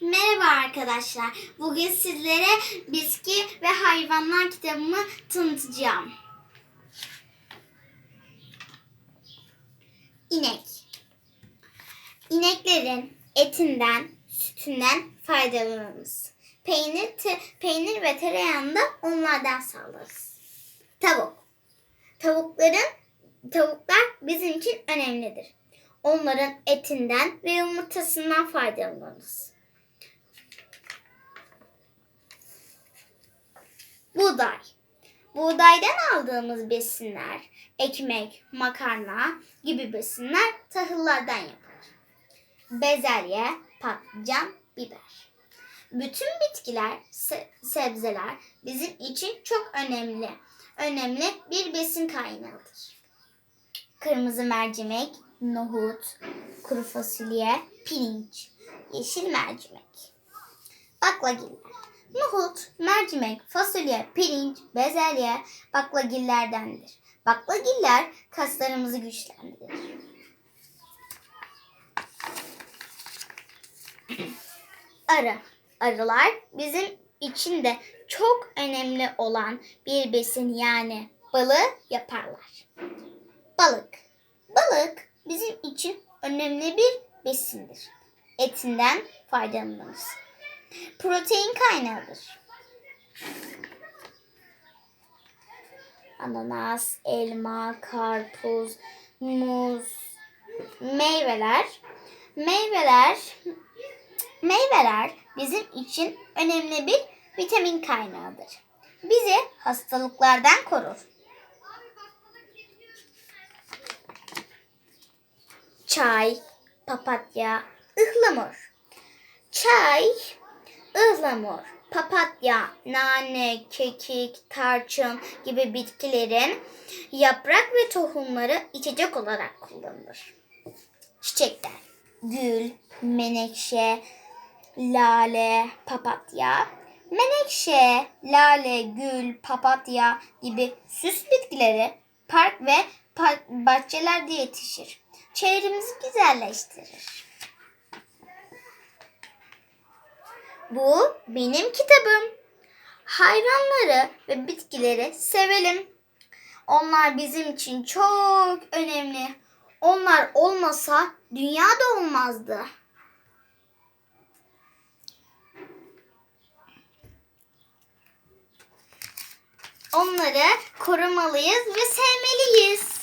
Merhaba arkadaşlar. Bugün sizlere Bitki ve Hayvanlar kitabımı tanıtacağım. İnek. İneklerin etinden, sütünden faydalanırız. Peynir, te- peynir ve tereyağını da onlardan sağlarız. Tavuk. Tavukların tavuklar bizim için önemlidir. Onların etinden ve yumurtasından faydalanırız. Buğday. Buğdaydan aldığımız besinler, ekmek, makarna gibi besinler tahıllardan yapılır. Bezelye, patlıcan, biber. Bütün bitkiler, se- sebzeler bizim için çok önemli. Önemli bir besin kaynağıdır. Kırmızı mercimek, nohut, kuru fasulye, pirinç, yeşil mercimek. Baklagiller. Nohut, mercimek, fasulye, pirinç, bezelye baklagillerdendir. Baklagiller kaslarımızı güçlendirir. Arı. Arılar bizim için de çok önemli olan bir besin yani balığı yaparlar. Balık. Balık bizim için önemli bir besindir. Etinden faydalanırız. Protein kaynağıdır. Ananas, elma, karpuz, muz, meyveler. Meyveler meyveler bizim için önemli bir vitamin kaynağıdır. Bizi hastalıklardan korur. çay, papatya, ıhlamur. Çay, ıhlamur, papatya, nane, kekik, tarçın gibi bitkilerin yaprak ve tohumları içecek olarak kullanılır. Çiçekler, gül, menekşe, lale, papatya. Menekşe, lale, gül, papatya gibi süs bitkileri park ve bahçelerde yetişir. Çevremizi güzelleştirir. Bu benim kitabım. Hayvanları ve bitkileri sevelim. Onlar bizim için çok önemli. Onlar olmasa dünya da olmazdı. Onları korumalıyız ve sevmeliyiz.